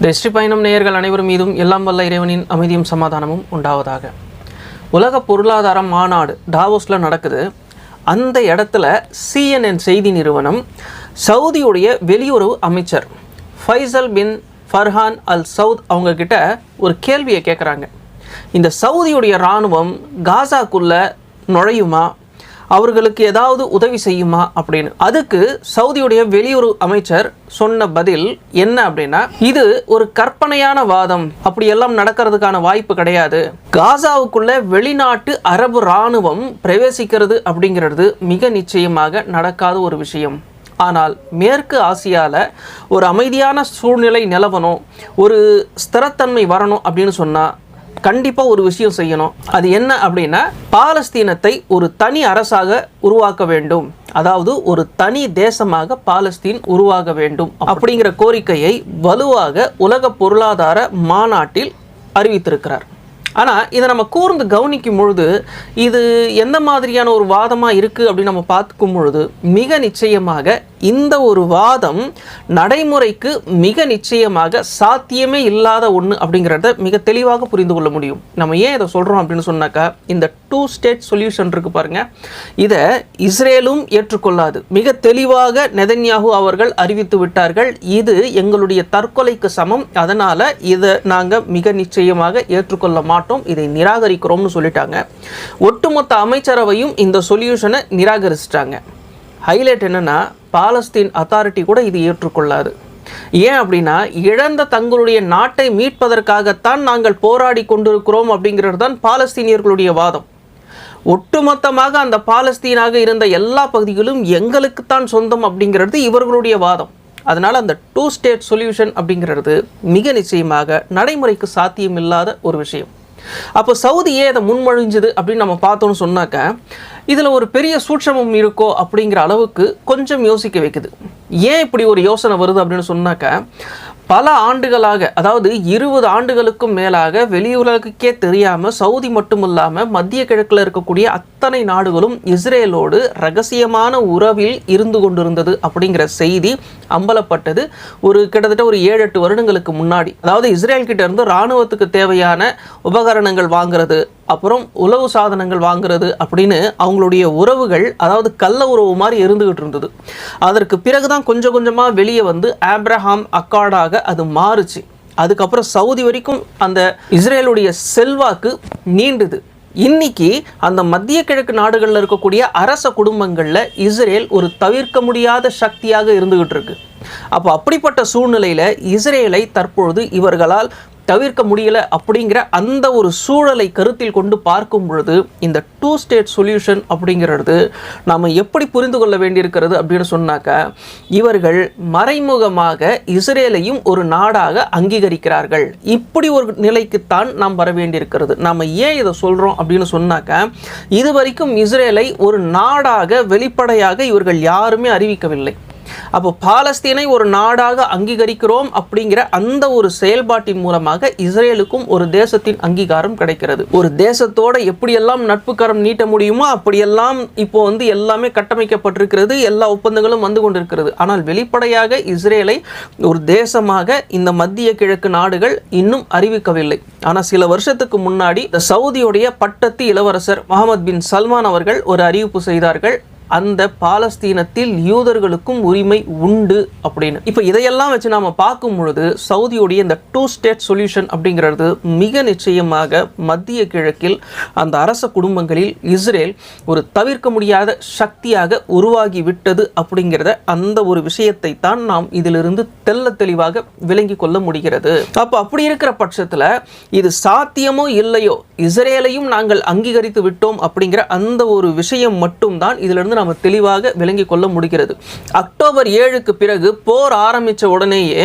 வெற்றி பயணம் நேயர்கள் அனைவரும் மீதும் எல்லாம் வல்ல இறைவனின் அமைதியும் சமாதானமும் உண்டாவதாக. உலக பொருளாதார மாநாடு டாவோஸில் நடக்குது. அந்த இடத்துல சிஎன்என் செய்தி நிறுவனம் சவுதியுடைய வெளியுறவு அமைச்சர் Faisal bin Farhan Al Saud அவங்க கிட்ட ஒரு கேள்வியை கேட்குறாங்க இந்த சவுதியுடைய இராணுவம் காசாக்குள்ளே நுழையுமா? அவர்களுக்கு ஏதாவது உதவி செய்யுமா அப்படின்னு. அதுக்கு சவுதியுடைய வெளியுறவு அமைச்சர் சொன்ன பதில் என்ன அப்படின்னா இது ஒரு கற்பனையான வாதம். அப்படி எல்லாம் நடக்கிறதுக்கான வாய்ப்பு கிடையாது. காசாவுக்குள்ள வெளிநாட்டு அரபு இராணுவம் பிரவேசிக்கிறது அப்படிங்கிறது மிக நிச்சயமாக நடக்காத ஒரு விஷயம். ஆனால் மேற்கு ஆசியாவில் ஒரு அமைதியான சூழ்நிலை நிலவணும் ஒரு ஸ்திரத்தன்மை வரணும் அப்படின்னு சொன்னால் கண்டிப்பாக ஒரு விஷயம் செய்யணும். அது என்ன அப்படின்னா பாலஸ்தீனத்தை ஒரு தனி அரசாக உருவாக்க வேண்டும். அதாவது ஒரு தனி தேசமாக பாலஸ்தீன் உருவாக வேண்டும் அப்படிங்கிற கோரிக்கையை வலுவாக உலக பொருளாதார மாநாட்டில் அறிவித்திருக்கிறார். ஆனால் இதை நம்ம கூர்ந்து கவனிக்கும் பொழுது இது எந்த மாதிரியான ஒரு வாதமாக இருக்குது அப்படின்னு நம்ம பார்க்கும் பொழுது மிக நிச்சயமாக இந்த ஒரு வாதம் நடைமுறைக்கு மிக நிச்சயமாக சாத்தியமே இல்லாத ஒன்று அப்படிங்கிறத மிக தெளிவாக புரிந்து கொள்ள முடியும். நம்ம ஏன் இதை சொல்கிறோம் அப்படின்னு சொன்னாக்கா இந்த டூ ஸ்டேட் சொல்யூஷன் இருக்கு பாருங்க. இதை இஸ்ரேலும் ஏற்றுக்கொள்ளாது. மிக தெளிவாக நெதன்யாகு அவர்கள் அறிவித்து விட்டார்கள். இது எங்களுடைய தற்கொலைக்கு சமம். அதனால் இதை நாங்கள் மிக நிச்சயமாக ஏற்றுக்கொள்ள மாட்டோம். இதை நிராகரிக்கிறோம்னு சொல்லிட்டாங்க. ஒட்டுமொத்த அமைச்சரவையும் இந்த சொல்யூஷனை நிராகரிச்சிட்டாங்க. ஹைலைட் என்னென்னா பாலஸ்தீன் அத்தாரிட்டி கூட இது ஏற்றுக்கொள்ளாது. ஏன் அப்படின்னா இழந்த தங்களுடைய நாட்டை மீட்பதற்காகத்தான் நாங்கள் போராடி கொண்டிருக்கிறோம் அப்படிங்கிறது தான் பாலஸ்தீனியர்களுடைய வாதம். ஒட்டுமொத்தமாக அந்த பாலஸ்தீனாக இருந்த எல்லா பகுதிகளும் எங்களுக்குத்தான் சொந்தம் அப்படிங்கிறது இவர்களுடைய வாதம். அதனால் அந்த டூ ஸ்டேட் சொல்யூஷன் அப்படிங்கிறது மிக நிச்சயமாக நடைமுறைக்கு சாத்தியம் இல்லாத ஒரு விஷயம். அப்போ சவுதி ஏன் அதை முன்மொழிஞ்சுது அப்படின்னு நம்ம பார்த்தோன்னு சொன்னாக்க இதில் ஒரு பெரிய சூட்சமம் இருக்கோ அப்படிங்கிற அளவுக்கு கொஞ்சம் யோசிக்க வைக்குது. ஏன் இப்படி ஒரு யோசனை வருது அப்படின்னு சொன்னாக்க பல ஆண்டுகளாக அதாவது இருபது ஆண்டுகளுக்கும் மேலாக வெளியுலகுக்கே தெரியாமல் சவுதி மட்டும் இல்லாமல் மத்திய கிழக்கில் இருக்கக்கூடிய அத்தனை நாடுகளும் இஸ்ரேலோடு ரகசியமான உறவில் இருந்து கொண்டிருந்தது அப்படிங்கிற செய்தி அம்பலப்பட்டது ஒரு கிட்டத்தட்ட ஒரு ஏழு எட்டு வருடங்களுக்கு முன்னாடி. அதாவது இஸ்ரேல் கிட்ட இருந்து இராணுவத்துக்கு தேவையான உபகரணங்கள் வாங்குறது அப்புறம் உளவு சாதனங்கள் வாங்குறது அப்படின்னு அவங்களுடைய உறவுகள் அதாவது கள்ள உறவு மாதிரி இருந்துகிட்டு இருந்தது. அதற்கு பிறகுதான் கொஞ்சம் கொஞ்சமாக வெளியே வந்து ஆப்ரஹாம் அக்காடாக அது மாறுச்சு. அதுக்கப்புறம் சவுதி வரைக்கும் அந்த இஸ்ரேலுடைய செல்வாக்கு நீண்டுது. இன்னைக்கு அந்த மத்திய கிழக்கு நாடுகளில் இருக்கக்கூடிய அரச குடும்பங்களில் இஸ்ரேல் ஒரு தவிர்க்க முடியாத சக்தியாக இருந்துகிட்டு இருக்கு. அப்போ அப்படிப்பட்ட சூழ்நிலையில் இஸ்ரேலை தற்பொழுது இவர்களால் தவிர்க்க முடியலை அப்படிங்கிற அந்த ஒரு சூழலை கருத்தில் கொண்டு பார்க்கும் பொழுது இந்த டூ ஸ்டேட் சொல்யூஷன் அப்படிங்கிறது நாம் எப்படி புரிந்து கொள்ள வேண்டியிருக்கிறது அப்படின்னு சொன்னாக்க இவர்கள் மறைமுகமாக இஸ்ரேலையும் ஒரு நாடாக அங்கீகரிக்கிறார்கள். இப்படி ஒரு நிலைக்குத்தான் நாம் வர வேண்டியிருக்கிறது. நாம் ஏன் இதை சொல்கிறோம் அப்படின்னு சொன்னாக்க இது வரைக்கும் இஸ்ரேலை ஒரு நாடாக வெளிப்படையாக இவர்கள் யாருமே அறிவிக்கவில்லை. அப்போ பாலஸ்தீனை ஒரு நாடாக அங்கீகரிக்கிறோம் அப்படிங்கிற அந்த ஒரு செயல்பாட்டின் மூலமாக இஸ்ரேலுக்கும் ஒரு தேசத்தின் அங்கீகாரம் கிடைக்கிறது. ஒரு தேசத்தோட எப்படியெல்லாம் நட்புக்கரம் நீட்ட முடியுமோ அப்படியெல்லாம் இப்போ வந்து எல்லாமே கட்டமைக்கப்பட்டிருக்கிறது எல்லா ஒப்பந்தங்களும் வந்து கொண்டிருக்கிறது. ஆனால் வெளிப்படையாக இஸ்ரேலை ஒரு தேசமாக இந்த மத்திய கிழக்கு நாடுகள் இன்னும் அறிவிக்கவில்லை. ஆனால் சில வருஷத்துக்கு முன்னாடி இந்த சவுதியுடைய பட்டத்து இளவரசர் முகமது பின் சல்மான் அவர்கள் ஒரு அறிவிப்பு செய்தார்கள். அந்த பாலஸ்தீனத்தில் யூதர்களுக்கும் உரிமை உண்டு அப்படின்னு. இப்போ இதையெல்லாம் வச்சு நாம பார்க்கும் பொழுது சவுதியுடைய இந்த டூ ஸ்டேட் சொல்யூஷன் அப்படிங்கிறது மிக நிச்சயமாக மத்திய கிழக்கில் அந்த அரச குடும்பங்களில் இஸ்ரேல் ஒரு தவிர்க்க முடியாத சக்தியாக உருவாகி விட்டது அப்படிங்கிறத அந்த ஒரு விஷயத்தை தான் நாம் இதிலிருந்து தெள்ள தெளிவாக விளங்கி கொள்ள முடிகிறது. அப்போ அப்படி இருக்கிற பட்சத்தில் இது சாத்தியமோ இல்லையோ? இஸ்ரேலையும் நாங்கள் அங்கீகரித்து விட்டோம் அப்படிங்கிற அந்த ஒரு விஷயம் மட்டும்தான் இதிலிருந்து நம்ம தெளிவாக விளங்கி கொள்ள முடிகிறது. அக்டோபர் ஏழுக்கு பிறகு போர் ஆரம்பித்த உடனேயே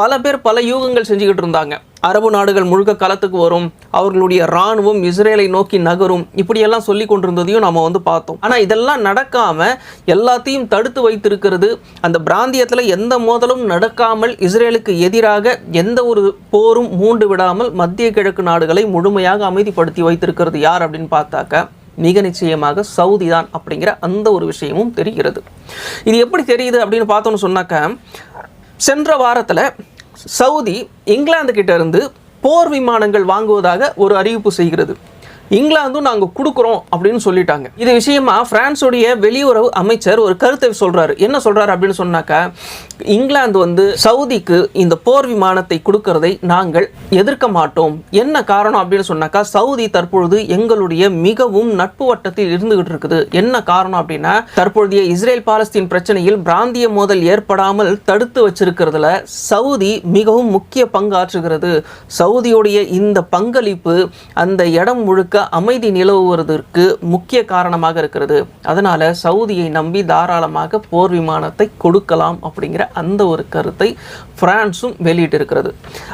பல பேர் பல யூகங்கள் செஞ்சுக்கிட்டு இருந்தாங்க. அரபு நாடுகள் முழுக்க களத்துக்கு வரும் அவர்களுடைய இராணுவம் இஸ்ரேலை நோக்கி நகரும் இப்படியெல்லாம் சொல்லி கொண்டிருந்ததையும் நம்ம வந்து பார்த்தோம். ஆனால் இதெல்லாம் நடக்காமல் எல்லாத்தையும் தடுத்து வைத்திருக்கிறது அந்த பிராந்தியத்தில் எந்த மோதலும் நடக்காமல் இஸ்ரேலுக்கு எதிராக எந்த ஒரு போரும் மூண்டு விடாமல் மத்திய கிழக்கு நாடுகளை முழுமையாக அமைதிப்படுத்தி வைத்திருக்கிறது யார் அப்படின்னு பார்த்தாக்க மிக நிச்சயமாக சவுதி தான் அப்படிங்கிற அந்த ஒரு விஷயமும் தெரிகிறது. இது எப்படி தெரியுது அப்படின்னு பார்த்தோன்னு சொன்னாக்க சென்ற வாரத்தில் சவுதி இங்கிலாந்து கிட்ட இருந்து போர் விமானங்கள் வாங்குவதாக ஒரு அறிவிப்பு செய்கிறது. இங்கிலாந்தும் நாங்கள் கொடுக்குறோம் அப்படின்னு சொல்லிட்டாங்க. இது விஷயமா பிரான்ஸுடைய வெளியுறவு அமைச்சர் ஒரு கருத்தை சொல்கிறாரு என்ன சொல்கிறாரு அப்படின்னு சொன்னாக்கா இங்கிலாந்து வந்து சவுதிக்கு இந்த போர் விமானத்தை கொடுக்கறதை நாங்கள் எதிர்க்க மாட்டோம். என்ன காரணம் அப்படின்னு சொன்னாக்கா சவுதி தற்பொழுது எங்களுடைய மிகவும் நட்பு வட்டத்தில் இருந்துகிட்டு இருக்குது. என்ன காரணம் அப்படின்னா தற்பொழுதைய இஸ்ரேல் பாலஸ்தீன் பிரச்சனையில் பிராந்திய மோதல் ஏற்படாமல் தடுத்து வச்சிருக்கிறதுல சவுதி மிகவும் முக்கிய பங்காற்றுகிறது. சவுதியுடைய இந்த பங்களிப்பு அந்த இடம் முழுக்க அமைதி நிலவுவதற்கு முக்கிய காரணமாக இருக்கிறது. அதனால் சவுதியை நம்பி தாராளமாக போர் விமானத்தை கொடுக்கலாம் அப்படிங்கிற அந்த ஒரு கருத்தை பிரான்ஸும் வெளியிட்டிருக்கிறது.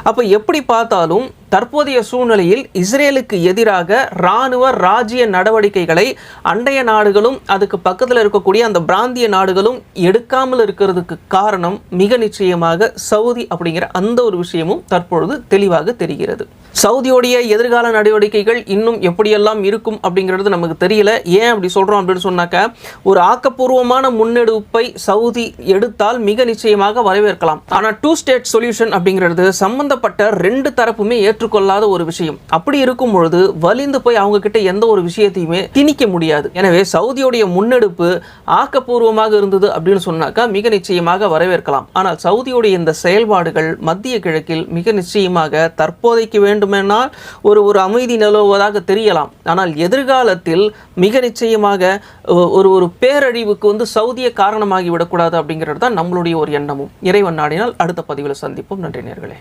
அப்போ எப்படி பார்த்தாலும் தற்போதைய சூழ்நிலையில் இஸ்ரேலுக்கு எதிராக இராணுவ ராஜ்ய நடவடிக்கைகளை அண்டைய நாடுகளும் அதுக்கு பக்கத்தில் இருக்கக்கூடிய அந்த பிராந்திய நாடுகளும் எடுக்காமல் இருக்கிறதுக்கு காரணம் மிக நிச்சயமாக சவுதி அப்படிங்கிற அந்த ஒரு விஷயமும் தற்பொழுது தெளிவாக தெரிகிறது. சவுதியோடைய எதிர்கால நடவடிக்கைகள் இன்னும் எப்படியெல்லாம் இருக்கும் அப்படிங்கிறது நமக்கு தெரியல. ஏன் அப்படி சொல்கிறோம் அப்படின்னு சொன்னாக்க ஒரு ஆக்கப்பூர்வமான முன்னெடுப்பை சவுதி எடுத்தால் மிக நிச்சயமாக வரவேற்கலாம். ஆனால் டூ ஸ்டேட் சொல்யூஷன் அப்படிங்கிறது சம்பந்தப்பட்ட ரெண்டு தரப்புமே ஏற்றுக்கொள்ளாத ஒரு விஷயம். அப்படி இருக்கும் பொழுது வலிந்து போய் அவங்க கிட்ட எந்த ஒரு விஷயத்தையுமே திணிக்க முடியாது. எனவே சவுதியோடைய முன்னெடுப்பு ஆக்கப்பூர்வமாக இருந்தது அப்படின்னு சொன்னாக்கா மிக நிச்சயமாக வரவேற்கலாம். ஆனால் சவுதியோடைய இந்த செயல்பாடுகள் மத்திய கிழக்கில் மிக நிச்சயமாக தற்போதைக்கு வேண்டுமென்றால் ஒரு ஒரு அமைதி நிலவுவதாக தெரியலாம். ஆனால் எதிர்காலத்தில் மிக நிச்சயமாக ஒரு ஒரு பேரழிவுக்கு வந்து சவுதியை காரணமாகி விடக்கூடாது அப்படிங்கிறது தான் நம்மளுடைய ஒரு எண்ணமும். இறைவன் நாடினால் அடுத்த பதிவில் சந்திப்போம். நன்றி நேர்களே.